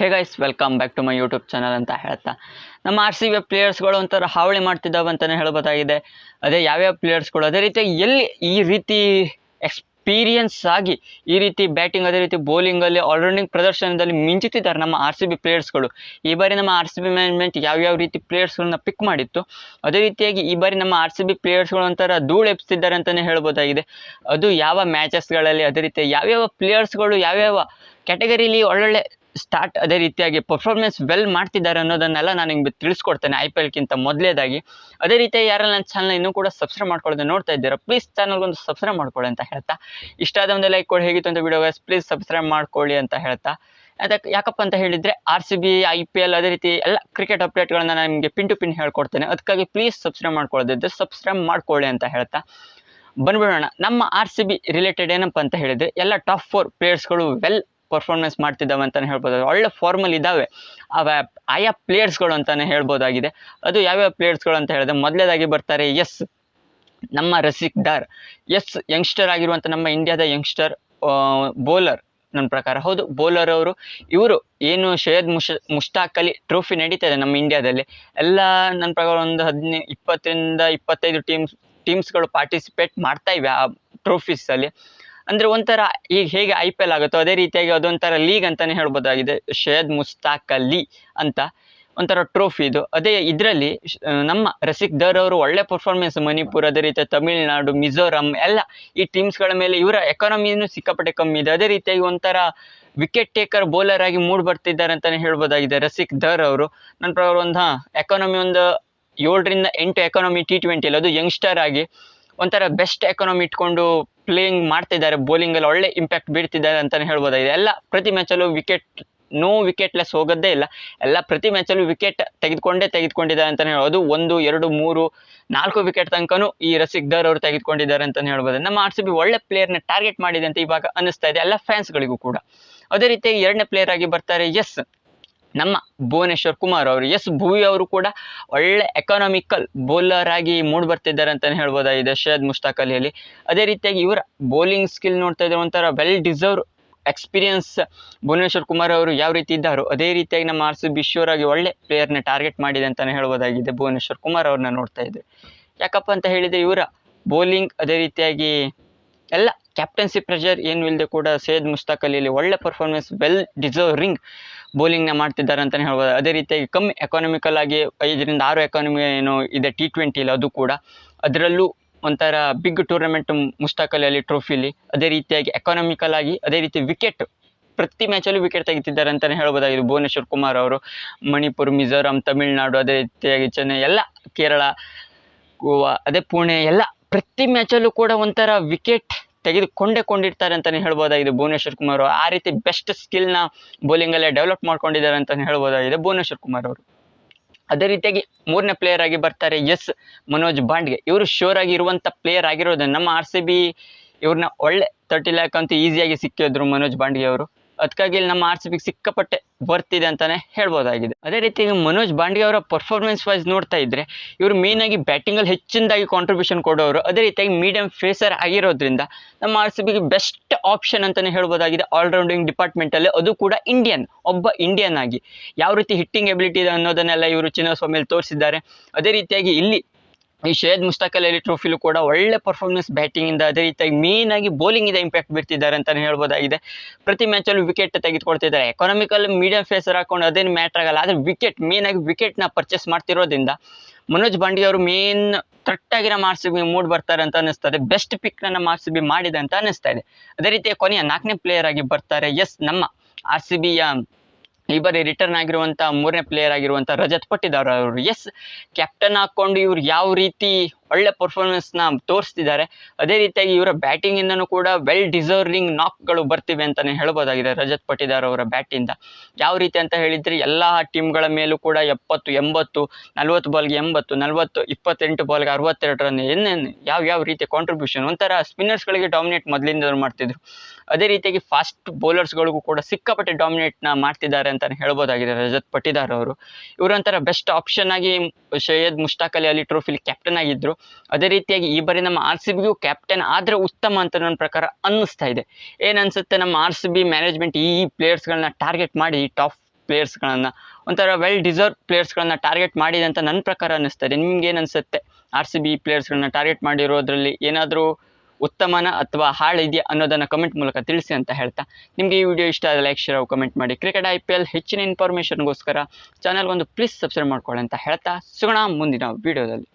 Hey guys welcome back to my YouTube channel ಅಂತ ಹೇಳ್ತಾ. ನಮ್ಮ ಆರ್ ಸಿ ಬಿ ಪ್ಲೇಯರ್ಸ್ಗಳು ಒಂಥರ ಹಾವಳಿ ಮಾಡ್ತಿದ್ದಾವೆ ಅಂತಲೇ ಹೇಳ್ಬೋದಾಗಿದೆ. ಅದೇ ಯಾವ್ಯಾವ ಪ್ಲೇಯರ್ಸ್ಗಳು ಅದೇ ರೀತಿ ಎಲ್ಲಿ ಈ ರೀತಿ ಎಕ್ಸ್ಪೀರಿಯನ್ಸ್ ಆಗಿ, ಈ ರೀತಿ ಬ್ಯಾಟಿಂಗ್ ಅದೇ ರೀತಿ ಬೌಲಿಂಗಲ್ಲಿ ಆಲ್ರೌಂಡಿಂಗ್ ಪ್ರದರ್ಶನದಲ್ಲಿ ಮಿಂಚುತ್ತಿದ್ದಾರೆ ನಮ್ಮ ಆರ್ ಸಿ ಬಿ ಪ್ಲೇಯರ್ಸ್ಗಳು ಈ ಬಾರಿ ನಮ್ಮ ಆರ್ ಸಿ ಬಿ ಮ್ಯಾನೇಜ್ಮೆಂಟ್ ಯಾವ್ಯಾವ ರೀತಿ ಪ್ಲೇಯರ್ಸ್ಗಳನ್ನ ಪಿಕ್ ಮಾಡಿತ್ತು, ಅದೇ ರೀತಿಯಾಗಿ ಈ ಬಾರಿ ನಮ್ಮ ಆರ್ ಸಿ ಬಿ ಪ್ಲೇಯರ್ಸ್ಗಳು ಒಂಥರ ಧೂಳು ಎಬ್ಸ್ತಿದ್ದಾರೆ ಅಂತಲೇ ಹೇಳ್ಬೋದಾಗಿದೆ. ಅದು ಯಾವ ಮ್ಯಾಚಸ್ಗಳಲ್ಲಿ ಅದೇ ರೀತಿ ಯಾವ್ಯಾವ ಪ್ಲೇಯರ್ಸ್ಗಳು ಯಾವ್ಯಾವ ಕ್ಯಾಟಗರಿಲಿ ಒಳ್ಳೊಳ್ಳೆ ಸ್ಟಾರ್ಟ್ ಅದೇ ರೀತಿಯಾಗಿ ಪರ್ಫಾರ್ಮೆನ್ಸ್ ವೆಲ್ ಮಾಡ್ತಿದ್ದಾರೆ ಅನ್ನೋದನ್ನೆಲ್ಲ ನಾನು ನಿಮ್ಗೆ ತಿಳಿಸ್ಕೊಡ್ತೇನೆ ಐ ಪಿ ಎಲ್ಗಿಂತ ಮೊದಲೇದಾಗಿ. ಅದೇ ರೀತಿ ಯಾರೆಲ್ಲ ನನ್ನ ಚಾನಲ್ ಇನ್ನೂ ಕೂಡ ಸಬ್ಸ್ಕ್ರೈಬ್ ಮಾಡ್ಕೊಳ್ಳೋದು ನೋಡ್ತಾ ಇದ್ದೀರಾ ಪ್ಲೀಸ್ ಚಾನಲ್ಗೊಂದು ಸಬ್ಸ್ಕ್ರೈಬ್ ಮಾಡ್ಕೊಳ್ಳಿ ಅಂತ ಹೇಳ್ತಾ. ಇಷ್ಟ ಆದ ಒಂದು ಲೈಕ್ ಕೊಡಿ, ಹೇಗಿತ್ತು ಅಂತ ವಿಡಿಯೋ ಪ್ಲೀಸ್ ಸಬ್ಸ್ಕ್ರೈಬ್ ಮಾಡ್ಕೊಳ್ಳಿ ಅಂತ ಹೇಳ್ತಾ. ಅದಕ್ಕೆ ಯಾಕಪ್ಪ ಅಂತ ಹೇಳಿದರೆ R C B I P L ಅದೇ ರೀತಿ ಎಲ್ಲ ಕ್ರಿಕೆಟ್ ಅಪ್ಡೇಟ್ಗಳನ್ನ ನಾನು ನಿಮಗೆ ಪಿನ್ ಟು ಪಿನ್ ಹೇಳ್ಕೊಡ್ತೇನೆ. ಅದಕ್ಕಾಗಿ ಪ್ಲೀಸ್ ಸಬ್ಸ್ಕ್ರೈಬ್ ಮಾಡ್ಕೊಳ್ಳೋದಿದ್ದರೆ ಸಬ್ಸ್ಕ್ರೈಬ್ ಮಾಡ್ಕೊಳ್ಳಿ ಅಂತ ಹೇಳ್ತಾ. ಬಂದ್ಬಿಡೋಣ, ನಮ್ಮ ಆರ್ ಸಿ ಬಿ ರಿಲೇಟೆಡ್ ಏನಪ್ಪ ಅಂತ ಹೇಳಿದರೆ ಎಲ್ಲ ಟಾಪ್ ಫೋರ್ ಪ್ಲೇಯರ್ಸ್ಗಳು ವೆಲ್ ಪರ್ಫಾರ್ಮೆನ್ಸ್ ಮಾಡ್ತಿದ್ದಾವೆ ಅಂತಲೇ ಹೇಳ್ಬೋದು ಒಳ್ಳೆ ಫಾರ್ಮಲ್ ಇದ್ದಾವೆ. ಅವ ಆಯಾ ಪ್ಲೇಯರ್ಸ್ಗಳು ಅಂತಲೇ ಹೇಳ್ಬೋದಾಗಿದೆ. ಅದು ಯಾವ್ಯಾವ ಪ್ಲೇಯರ್ಸ್ಗಳು ಅಂತ ಹೇಳಿದ್ರೆ ಮೊದಲೇದಾಗಿ ಬರ್ತಾರೆ ಎಸ್, ನಮ್ಮ ರಸಿಕ್ ಡಾರ್. ಎಸ್ ಯಂಗ್ಸ್ಟರ್ ಆಗಿರುವಂಥ ನಮ್ಮ ಇಂಡಿಯಾದ ಯಂಗ್ಸ್ಟರ್ ಬೌಲರ್ ನನ್ನ ಪ್ರಕಾರ. ಹೌದು ಬೌಲರ್ ಅವರು, ಇವರು ಏನು ಶೈಯದ್ ಮುಷ ಮುಷ್ತಾಕ್ ಅಲಿ ಟ್ರೋಫಿ ನಡೀತಾ ಇದೆ ನಮ್ಮ ಇಂಡಿಯಾದಲ್ಲಿ ಎಲ್ಲ ನನ್ನ ಪ್ರಕಾರ ಒಂದು ಹದಿನೈ, ಇಪ್ಪತ್ತರಿಂದ ಇಪ್ಪತ್ತೈದು ಟೀಮ್ಸ್ ಟೀಮ್ಸ್ಗಳು ಪಾರ್ಟಿಸಿಪೇಟ್ ಮಾಡ್ತಾ ಇವೆ ಆ ಟ್ರೋಫೀಸಲ್ಲಿ ಅಂದರೆ ಒಂಥರ ಈಗ ಹೇಗೆ ಐ ಪಿ ಎಲ್ ಆಗುತ್ತೋ ಅದೇ ರೀತಿಯಾಗಿ ಅದೊಂಥರ ಲೀಗ್ ಅಂತಲೇ ಹೇಳ್ಬೋದಾಗಿದೆ. ಶೇದ್ ಮುಸ್ತಾಕ್ ಅಲಿ ಅಂತ ಒಂಥರ ಟ್ರೋಫಿ ಇದು. ಅದೇ ಇದರಲ್ಲಿ ನಮ್ಮ ರಸಿಕ್ ದರ್ ಅವರು ಒಳ್ಳೆ ಪರ್ಫಾರ್ಮೆನ್ಸ್ ಮಣಿಪುರ, ಅದೇ ರೀತಿ ತಮಿಳುನಾಡು, ಮಿಜೋರಾಂ ಎಲ್ಲ ಈ ಟೀಮ್ಸ್ಗಳ ಮೇಲೆ ಇವರ ಎಕಾನಮಿನೂ ಸಿಕ್ಕಾಪಟ್ಟೆ ಕಮ್ಮಿ ಇದೆ. ಅದೇ ರೀತಿಯಾಗಿ ಒಂಥರ ವಿಕೆಟ್ ಟೇಕರ್ ಬೌಲರ್ ಆಗಿ ಮೂಡ್ ಬರ್ತಿದ್ದಾರೆ ಅಂತಲೇ ಹೇಳ್ಬೋದಾಗಿದೆ ರಸಿಕ್ ದರ್ ಅವರು. ನನ್ನ ಪ್ರಕಾರ ಒಂದು, ಹಾಂ ಎಕಾನಮಿ ಒಂದು ಏಳರಿಂದ ಎಂಟು ಎಕಾನಮಿ ಟಿ ಟ್ವೆಂಟಿಯಲ್ಲಿ ಅದು ಯಂಗ್ಸ್ಟರ್ ಆಗಿ ಒಂಥರ ಬೆಸ್ಟ್ ಎಕಾನಮಿ ಇಟ್ಕೊಂಡು ಪ್ಲೇಯಿಂಗ್ ಮಾಡ್ತಿದ್ದಾರೆ ಬೌಲಿಂಗಲ್ಲಿ ಒಳ್ಳೆ ಇಂಪ್ಯಾಕ್ಟ್ ಬೀರ್ತಿದ್ದಾರೆ ಅಂತಾನೆ ಹೇಳ್ಬೋದಾಗಿದೆ. ಎಲ್ಲ ಪ್ರತಿ ಮ್ಯಾಚಲ್ಲೂ ವಿಕೆಟ್ ನೋ ವಿಕೆಟ್ಲೆಸ್ ಹೋಗೋದೇ ಇಲ್ಲ. ಎಲ್ಲ ಪ್ರತಿ ಮ್ಯಾಚಲ್ಲೂ ವಿಕೆಟ್ ತೆಗೆದುಕೊಂಡೇ ತೆಗೆದುಕೊಂಡಿದ್ದಾರೆ ಅಂತಲೇ ಹೇಳ್ಬೋದು. ಒಂದು, ಎರಡು, ಮೂರು, ನಾಲ್ಕು ವಿಕೆಟ್ ತನಕನೂ ಈ ರಸಿಕ್ ದರ್ ಅವರು ತೆಗೆದುಕೊಂಡಿದ್ದಾರೆ ಅಂತಲೇ ಹೇಳ್ಬೋದು. ನಮ್ಮ ಆರ್ ಸಿ ಬಿ ಒಳ್ಳೆ ಪ್ಲೇಯರ್ನ ಟಾರ್ಗೆಟ್ ಮಾಡಿದೆ ಅಂತ ಇವಾಗ ಅನ್ನಿಸ್ತಾ ಇದೆ, ಎಲ್ಲ ಫ್ಯಾನ್ಸ್ಗಳಿಗೂ ಕೂಡ. ಅದೇ ರೀತಿಯಾಗಿ ಎರಡನೇ ಪ್ಲೇಯರ್ ಆಗಿ ಬರ್ತಾರೆ ಎಸ್ ನಮ್ಮ ಭುವನೇಶ್ವರ್ ಕುಮಾರ್ ಅವರು, ಎಸ್ ಭುವಿ ಅವರು ಕೂಡ ಒಳ್ಳೆ ಎಕನಾಮಿಕಲ್ ಬೌಲರ್ ಆಗಿ ಮೂಡ್ ಬರ್ತಿದ್ದಾರೆ ಅಂತಲೇ ಹೇಳ್ಬೋದಾಗಿದೆ ಶಯದ್ ಮುಷ್ತಾಕ್ ಅಲಿಯಲ್ಲಿ ಅದೇ ರೀತಿಯಾಗಿ ಇವರ ಬೌಲಿಂಗ್ ಸ್ಕಿಲ್ ನೋಡ್ತಾ ಇದ್ರೆ ಒಂಥರ well deserve experience Bhuvneshwar Kumar ಅವರು ಯಾವ ರೀತಿ ಇದ್ದಾರೋ, ಅದೇ ರೀತಿಯಾಗಿ ನಮ್ಮ ಆರ್ ಸಿ ಬಿ ಆಗಿ ಒಳ್ಳೆ ಪ್ಲೇಯರ್ನ ಟಾರ್ಗೆಟ್ ಮಾಡಿದೆ ಅಂತಲೇ ಹೇಳ್ಬೋದಾಗಿದೆ ಭುವನೇಶ್ವರ್ ಕುಮಾರ್ ಅವ್ರನ್ನ ನೋಡ್ತಾ ಇದ್ದೆ ಯಾಕಪ್ಪ ಅಂತ ಹೇಳಿದರೆ ಇವರ ಬೌಲಿಂಗ್ ಅದೇ ರೀತಿಯಾಗಿ ಎಲ್ಲ ಕ್ಯಾಪ್ಟನ್ಸಿ ಪ್ರೆಷರ್ ಏನು ಇಲ್ಲದೆ ಕೂಡ ಸೇದ್ ಮುಸ್ತಾಕ್ ಅಲಿಯಲ್ಲಿ ಒಳ್ಳೆ ಪರ್ಫಾರ್ಮೆನ್ಸ್ ವೆಲ್ ಡಿಸರ್ವಿಂಗ್ ಬೌಲಿಂಗ್ನ ಮಾಡ್ತಿದ್ದಾರೆ ಅಂತಲೇ ಹೇಳ್ಬೋದು. ಅದೇ ರೀತಿಯಾಗಿ ಕಮ್ಮಿ ಎಕಾನಮಿಕಲ್ ಆಗಿ ಐದರಿಂದ ಆರು ಎಕಾನಮಿ ಏನು ಇದೆ ಟಿ ಟ್ವೆಂಟಿಲಿ ಅದು ಕೂಡ. ಅದರಲ್ಲೂ ಒಂಥರ ಬಿಗ್ ಟೂರ್ನಮೆಂಟ್ ಮುಸ್ತಾಕ್ ಅಲಿ ಟ್ರೋಫಿಲಿ ಅದೇ ರೀತಿಯಾಗಿ ಎಕಾನಮಿಕಲ್ ಆಗಿ ಅದೇ ರೀತಿ ವಿಕೆಟ್ ಪ್ರತಿ ಮ್ಯಾಚಲ್ಲೂ ವಿಕೆಟ್ ತೆಗಿತಿದ್ದಾರೆ ಅಂತಲೇ ಹೇಳ್ಬೋದಾಗಿದೆ. ಭುವನೇಶ್ವರ್ ಕುಮಾರ್ ಅವರು, ಮಣಿಪುರ್, ಮಿಜೋರಾಂ, ತಮಿಳ್ನಾಡು ಅದೇ ರೀತಿಯಾಗಿ ಚೆನ್ನೈ, ಎಲ್ಲ ಕೇರಳ, ಗೋವಾ, ಅದೇ ಪುಣೆ ಎಲ್ಲ ಪ್ರತಿ ಮ್ಯಾಚಲ್ಲೂ ಕೂಡ ಒಂಥರ ವಿಕೆಟ್ ತೆಗೆದುಕೊಂಡೇ ಕೊಂಡಿರ್ತಾರೆ ಅಂತಲೇ ಹೇಳ್ಬೋದಾಗಿದೆ ಭುವನೇಶ್ವರ್ ಕುಮಾರ್ ಆ ರೀತಿ ಬೆಸ್ಟ್ ಸ್ಕಿಲ್ನ ಬೌಲಿಂಗಲ್ಲೇ ಡೆವಲಪ್ ಮಾಡ್ಕೊಂಡಿದ್ದಾರೆ ಅಂತಲೇ ಹೇಳ್ಬೋದಾಗಿದೆ ಭುವನೇಶ್ವರ್ ಕುಮಾರ್ ಅವರು. ಅದೇ ರೀತಿಯಾಗಿ ಮೂರನೇ ಪ್ಲೇಯರ್ ಆಗಿ ಬರ್ತಾರೆ ಎಸ್ ಮನೋಜ್ ಬಾಂಡ್ಗೆ. ಇವರು ಶೋರ್ ಆಗಿ ಇರುವಂಥ ಪ್ಲೇಯರ್ ಆಗಿರೋದನ್ನ ನಮ್ಮ ಆರ್ ಸಿ ಬಿ ಇವ್ರನ್ನ ಒಳ್ಳೆ ತರ್ಟಿ ಲ್ಯಾಕ್ ಅಂತೂ ಈಸಿಯಾಗಿ ಸಿಕ್ಕಿದ್ರು ಮನೋಜ್ ಬಾಂಡ್ಗೆ ಅವರು. ಅದಕ್ಕಾಗಿ ಇಲ್ಲಿ ನಮ್ಮ ಆರ್ ಸಿ ಬಿಗೆ ಸಿಕ್ಕಾಪಟ್ಟೆ ಬರ್ತಿದೆ ಅಂತಾನೆ ಹೇಳ್ಬೋದಾಗಿದೆ. ಅದೇ ರೀತಿ ಮನೋಜ್ ಬಾಂಡಿ ಅವರ ಪರ್ಫಾರ್ಮೆನ್ಸ್ ವೈಸ್ ನೋಡ್ತಾ ಇದ್ರೆ, ಇವರು ಮೇನ್ ಆಗಿ ಬ್ಯಾಟಿಂಗಲ್ಲಿ ಹೆಚ್ಚಿನದಾಗಿ ಕಾಂಟ್ರಿಬ್ಯೂಷನ್ ಕೊಡೋರು ಅದೇ ರೀತಿಯಾಗಿ ಮೀಡಿಯಂ ಫೇಸರ್ ಆಗಿರೋದ್ರಿಂದ ನಮ್ಮ ಆರ್ ಸಿ ಬಿಗೆ ಬೆಸ್ಟ್ ಆಪ್ಷನ್ ಅಂತಾನೆ ಹೇಳ್ಬೋದಾಗಿದೆ ಆಲ್ರೌಂಡಿಂಗ್ ಡಿಪಾರ್ಟ್ಮೆಂಟಲ್ಲಿ ಅದು ಕೂಡ ಇಂಡಿಯನ್ ಒಬ್ಬ ಇಂಡಿಯನ್ ಆಗಿ. ಯಾವ ರೀತಿ ಹಿಟ್ಟಿಂಗ್ ಎಬಿಲಿಟಿ ಇದೆ ಅನ್ನೋದನ್ನೆಲ್ಲ ಇವರು ಚಿನ್ನಸ್ವಾಮಿಯಲ್ಲಿ ತೋರಿಸಿದ್ದಾರೆ. ಅದೇ ರೀತಿಯಾಗಿ ಇಲ್ಲಿ ಈ ಶೇದ್ ಮುಸ್ತಾಕಲ್ ಅಲಿ ಟ್ರೋಫಿಲೂ ಕೂಡ ಒಳ್ಳೆ ಪರ್ಫಾರ್ಮೆನ್ಸ್ ಬ್ಯಾಟಿಂಗಿಂದ ಅದೇ ರೀತಿಯಾಗಿ ಮೇನ್ ಆಗಿ ಬೌಲಿಂಗಿಂದ ಇಂಪ್ಯಾಕ್ಟ್ ಬೀರ್ತಿದ್ದಾರೆ ಅಂತಲೇ ಹೇಳ್ಬೋದಾಗಿದೆ. ಪ್ರತಿ ಮ್ಯಾಚಲ್ಲೂ ವಿಕೆಟ್ ತೆಗೆದುಕೊಳ್ತಿದ್ದಾರೆ. ಎಕನಾಮಿಕಲ್ ಮೀಡಿಯಂ ಫೇಸರ್ ಹಾಕೊಂಡು ಅದೇನು ಮ್ಯಾಟ್ರ್ ಆಗಲ್ಲ. ಆದರೆ ವಿಕೆಟ್ ಮೇನ್ ಆಗಿ ವಿಕೆಟ್ನ ಪರ್ಚೇಸ್ ಮಾಡ್ತಿರೋದ್ರಿಂದ ಮನೋಜ್ ಬಾಂಡಿ ಅವರು ಮೇನ್ ಕರೆಕ್ಟಾಗಿ ನಮ್ಮ ಆರ್ ಬಿ ಮೂಡ್ ಬರ್ತಾರೆ ಅಂತ ಅನಿಸ್ತದೆ ಬೆಸ್ಟ್ ಪಿಕ್ನ ನಮ್ಮ ಆರ್ ಸಿ ಬಿ ಮಾಡಿದೆ ಅಂತ ಅನಿಸ್ತಾ ಇದೆ. ಅದೇ ರೀತಿಯ ಕೊನೆಯ ನಾಲ್ಕನೇ ಪ್ಲೇಯರ್ ಆಗಿ ಬರ್ತಾರೆ. ಎಸ್ ನಮ್ಮ ಆರ್ ಸಿ ಬಿಯ ಈ ಬಾರಿ ರಿಟರ್ನ್ ಆಗಿರುವಂಥ ಮೂರನೇ ಪ್ಲೇಯರ್ ಆಗಿರುವಂಥ ರಜತ್ ಪಟ್ಟಿದಾರ್ ಅವರು. ಎಸ್ ಕ್ಯಾಪ್ಟನ್ ಹಾಕ್ಕೊಂಡು ಇವ್ರು ಯಾವ ರೀತಿ ಒಳ್ಳೆ ಪರ್ಫಾರ್ಮೆನ್ಸ್ನ ತೋರಿಸ್ತಿದ್ದಾರೆ. ಅದೇ ರೀತಿಯಾಗಿ ಇವರ ಬ್ಯಾಟಿಂಗಿಂದನೂ ಕೂಡ ವೆಲ್ ಡಿಸರ್ವಿಂಗ್ ನಾಕ್ಗಳು ಬರ್ತಿವೆ ಅಂತಲೇ ಹೇಳ್ಬೋದಾಗಿದೆ ರಜತ್ ಪಟ್ಟಿದಾರ್ ಅವರ ಬ್ಯಾಟಿಂದ ಯಾವ ರೀತಿ ಅಂತ ಹೇಳಿದರೆ ಎಲ್ಲ ಟೀಮ್ಗಳ ಮೇಲೂ ಕೂಡ ಎಪ್ಪತ್ತು, ಎಂಬತ್ತು, ನಲ್ವತ್ತು ಬಾಲ್ಗೆ ಎಂಬತ್ತು, ನಲ್ವತ್ತು, ಇಪ್ಪತ್ತೆಂಟು ಬಾಲ್ಗೆ ಅರವತ್ತೆರಡು ರನ್ ಏನೇನು ಯಾವ ಯಾವ ರೀತಿ ಕಾಂಟ್ರಿಬ್ಯೂಷನ್ ಒಂಥರ ಸ್ಪಿನ್ನರ್ಸ್ಗಳಿಗೆ ಡಾಮಿನೇಟ್ ಮೊದಲಿಂದ ಮಾಡ್ತಿದ್ರು. ಅದೇ ರೀತಿಯಾಗಿ ಫಾಸ್ಟ್ ಬೌಲರ್ಸ್ಗಳಿಗೂ ಕೂಡ ಸಿಕ್ಕಾಪಟ್ಟೆ ಡಾಮಿನೇಟ್ನ ಮಾಡ್ತಿದ್ದಾರೆ ಅಂತಲೇ ಹೇಳ್ಬೋದಾಗಿದೆ ರಜತ್ ಪಟ್ಟಿದಾರ್ ಅವರು. ಇವರೊಂಥರ ಬೆಸ್ಟ್ ಆಪ್ಷನ್ ಆಗಿ ಸೈಯದ್ ಮುಷ್ತಾಕ್ ಅಲಿ ಅಲಿ ಟ್ರೋಫಿಲಿ ಕ್ಯಾಪ್ಟನ್ ಆಗಿದ್ದರು ಅದೇ ರೀತಿಯಾಗಿ ಈ ಬಾರಿ ನಮ್ಮ ಆರ್ ಸಿ ಬಿಗೂ ಕ್ಯಾಪ್ಟನ್ ಆದರೆ ಉತ್ತಮ ಅಂತ ನನ್ನ ಪ್ರಕಾರ ಅನ್ನಿಸ್ತಾ ಇದೆ. ಏನನ್ಸುತ್ತೆ ನಮ್ಮ ಆರ್ ಸಿ ಬಿ ಮ್ಯಾನೇಜ್ಮೆಂಟ್ ಈ ಪ್ಲೇಯರ್ಸ್ಗಳನ್ನ ಟಾರ್ಗೆಟ್ ಮಾಡಿ ಟಾಪ್ ಪ್ಲೇಯರ್ಸ್ಗಳನ್ನು ಒಂಥರ ವೆಲ್ ಡಿಸರ್ವ್ ಪ್ಲೇಯರ್ಸ್ಗಳನ್ನ ಟಾರ್ಗೆಟ್ ಮಾಡಿದೆ ಅಂತ ನನ್ನ ಪ್ರಕಾರ ಅನ್ನಿಸ್ತದೆ ನಿಮ್ಗೆ ಏನು ಅನಿಸುತ್ತೆ? ಆರ್ ಸಿ ಬಿ ಪ್ಲೇಯರ್ಸ್ಗಳನ್ನ ಟಾರ್ಗೆಟ್ ಮಾಡಿರೋದ್ರಲ್ಲಿ ಏನಾದರೂ ಉತ್ತಮನ ಅಥವಾ ಹಾಳಿದೆಯಾ ಅನ್ನೋದನ್ನು ಕಮೆಂಟ್ ಮೂಲಕ ತಿಳಿಸಿ ಅಂತ ಹೇಳ್ತಾ. ನಿಮಗೆ ಈ ವಿಡಿಯೋ ಇಷ್ಟ ಆದರೆ ಲೈಕ್ ಶೇರ್ ಕಮೆಂಟ್ ಮಾಡಿ. ಕ್ರಿಕೆಟ್ ಐ ಪಿ ಎಲ್ ಹೆಚ್ಚಿನ ಇನ್ಫಾರ್ಮೇಷನ್ಗೋಸ್ಕರ ಚಾನಲ್ಗೊಂದು ಪ್ಲೀಸ್ ಸಬ್ಸ್ಕ್ರೈಬ್ ಮಾಡ್ಕೊಳ್ಳಿ ಅಂತ ಹೇಳ್ತಾ. ಸಿಗೋಣ ಮುಂದಿನ ವಿಡಿಯೋದಲ್ಲಿ